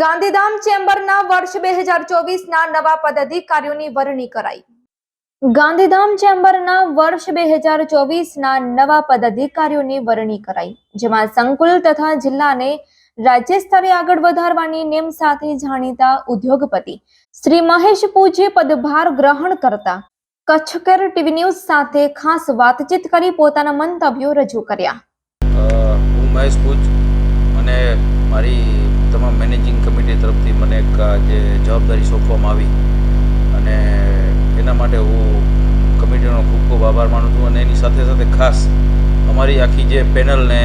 ગાંધીધામ ચેમ્બરના વર્ષ બે હજાર ચોવીસના નવા પદાધિકારીઓની વરણી કરાઈ. ગાંધીધામ ચેમ્બરના વર્ષ બે હજાર ચોવીસના નવા પદાધિકારીઓની વરણી કરાઈ, જેમાં સંકુલ તથા જિલ્લાને રાજ્ય સ્તરે આગળ વધારવાની નેમ સાથે જાણીતા ઉદ્યોગપતિ શ્રી મહેશ પૂજે પદભાર ગ્રહણ કરતા કચ્છકર ટીવી ન્યૂઝ સાથે ખાસ વાતચીત કરી પોતાના મંતવ્યો રજૂ કર્યા. હું મહેશ પૂજ અને મારી તમામ મેનેજિંગ કમિટી તરફથી મને એક જે જવાબદારી સોંપવામાં આવી. અને એના માટે હું કમિટીનો ખૂબ ખૂબ આભાર માનું છું અને એની સાથે સાથે ખાસ અમારી આખી જે પેનલને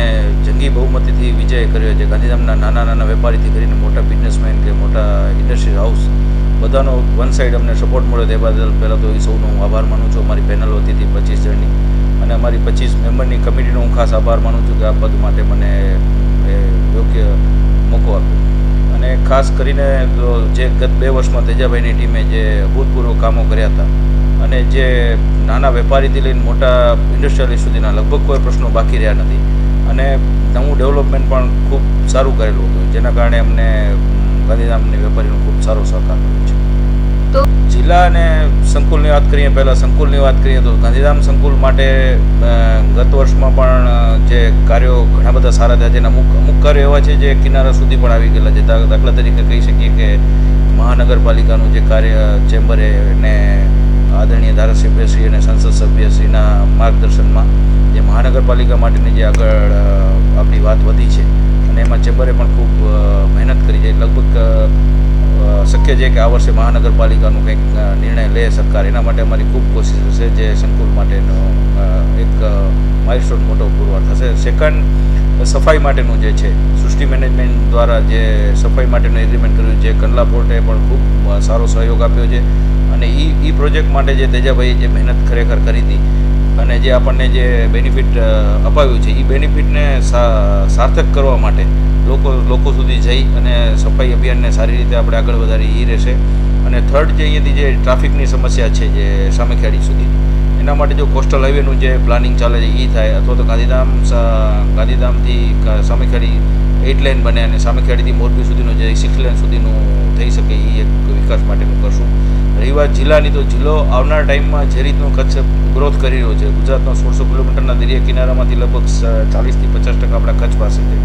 જંગી બહુમતીથી વિજય કર્યો છે. ગાંધીધામના નાના નાના વેપારીથી કરીને મોટા બિઝનેસમેન કે મોટા ઇન્ડસ્ટ્રી હાઉસ બધાનો વન સાઈડ અમને સપોર્ટ મળ્યો. તે બદલ પહેલાં તો એ સૌનો હું આભાર માનું છું. અમારી પેનલ હતી હતી પચીસ જણની અને અમારી પચીસ મેમ્બરની કમિટીનો હું ખાસ આભાર માનું છું કે આ પદ માટે મને યોગ્ય ખાસ કરીને જે ગત બે વર્ષમાં તેજાભાઈની ટીમે જે અભૂતપૂર્વ કામો કર્યા હતા અને જે નાના વેપારીથી લઈને મોટા ઇન્ડસ્ટ્રીયલિસ્ટ સુધીના લગભગ કોઈ પ્રશ્નો બાકી રહ્યા નથી. અને નવું ડેવલપમેન્ટ પણ ખૂબ સારું કરેલું હતું, જેના કારણે અમને ગાંધીધામની વેપારીનો ખૂબ સારો સહકાર મળ્યો છે. તો જિલ્લા અને સંકુલની વાત કરીએ, પહેલાં સંકુલની વાત કરીએ તો ગાંધીધામ સંકુલ માટે ગત વર્ષમાં પણ જે કાર્યો ઘણા બધા સારા થયા છે અને અમુક અમુક કાર્યો એવા છે જે કિનારા સુધી પણ આવી ગયેલા છે. દાખલા તરીકે કહી શકીએ કે મહાનગરપાલિકાનું જે કાર્ય ચેમ્બરે ને આદરણીય ધારાસભ્યશ્રી અને સંસદ સભ્યશ્રીના માર્ગદર્શનમાં જે મહાનગરપાલિકા માટેની જે આગળ આપણી વાત વધી છે અને એમાં ચેમ્બરે પણ ખૂબ મહેનત કરી છે. લગભગ શક્ય છે કે આ વર્ષે મહાનગરપાલિકાનું કંઈક નિર્ણય લે સરકાર. એના માટે અમારી ખૂબ કોશિશ હશે જે સંકુલ માટેનો એક માઇલસ્ટોન મોટો પુરવાર થશે. સેકન્ડ સફાઈ માટેનું જે છે, સૃષ્ટિ મેનેજમેન્ટ દ્વારા જે સફાઈ માટેનું એગ્રીમેન્ટ કર્યું છે, કંડલા પોર્ટે પણ ખૂબ સારો સહયોગ આપ્યો છે. અને એ એ પ્રોજેક્ટ માટે જે તેજાભાઈએ જે મહેનત ખરેખર કરી હતી અને જે આપણને જે બેનિફિટ અપાવ્યું છે એ બેનિફિટને સાર્થક કરવા માટે લોકો લોકો સુધી જઈ અને સફાઈ અભિયાનને સારી રીતે આપણે આગળ વધારી એ રહેશે. અને થર્ડ જે અહીંયાથી જે ટ્રાફિકની સમસ્યા છે જે સામેખેડી સુધી, એના માટે જો કોસ્ટલ હાઈવેનું જે પ્લાનિંગ ચાલે છે એ થાય, અથવા તો ગાંધીધામ ગાંધીધામથી સામેખેડી એઇટ લેન બને અને સામેખેડીથી મોરબી સુધીનું જે સિક્સ લેન સુધીનું થઈ શકે એ એક વિકાસ માટેનું કરશું. રહી વાત જિલ્લાની તો જિલ્લો આવનાર ટાઈમમાં જે રીતનો કચ્છ ગ્રોથ કરી રહ્યો છે, ગુજરાતના સોળસો કિલોમીટરના દરિયા કિનારામાંથી લગભગ ચાલીસથી પચાસ ટકા આપણા કચ્છ પાસે છે.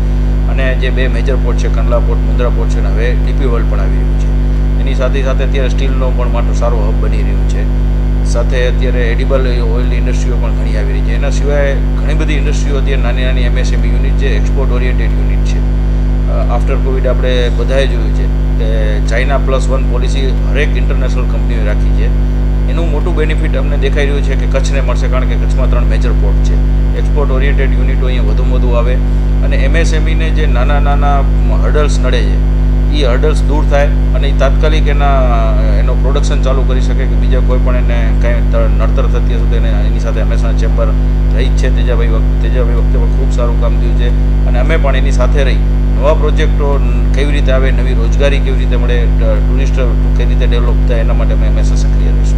અને જે બે મેજર પોર્ટ છે, કંડલા પોર્ટ મુન્દ્રા પોર્ટ છે અને હવે ડીપી વર્લ્ડ પણ આવી રહ્યું છે. એની સાથે સાથે અત્યારે સ્ટીલનો પણ માટે સારો હબ બની રહ્યું છે. સાથે અત્યારે એડિબલ ઓઇલની ઇન્ડસ્ટ્રીઓ પણ ઘણી આવી રહી છે. એના સિવાય ઘણી બધી ઇન્ડસ્ટ્રીઓ અત્યારે નાની નાની એમએસએમઈ યુનિટ છે એક્સપોર્ટ ઓરિએન્ટેડ યુનિટ છે. આફ્ટર કોવિડ આપણે બધાએ જોયું છે કે ચાઇના પ્લસ વન પોલિસી હરેક ઇન્ટરનેશનલ કંપનીઓએ રાખી છે. એનું મોટું બેનિફિટ અમને દેખાઈ રહ્યું છે કે કચ્છને મળશે, કારણ કે કચ્છમાં ત્રણ મેજર પોર્ટ છે. એક્સપોર્ટ ઓરિએન્ટેડ યુનિટો અહીંયા વધુમાં વધુ આવે. અને એમએસએમઈને જે નાના નાના હર્ડલ્સ નડે છે એ હર્ડલ્સ દૂર થાય અને એ તાત્કાલિક એના, એનો પ્રોડક્શન ચાલુ કરી શકે કે બીજા કોઈ પણ એને કાંઈ નડતર થતી હશે તો એને સાથે હંમેશા ચેમ્બર રહી જ છે. તેજાભાઈ વખતે તેજાભાઈ વખતે પણ ખૂબ સારું કામ થયું છે. અને અમે પણ એની સાથે રહી. નવા પ્રોજેક્ટો કેવી રીતે આવે, નવી રોજગારી કેવી રીતે મળે ટુરિસ્ટ કઈ રીતે ડેવલપ થાય, એના માટે અમે હંમેશા સક્રિય રહીશું.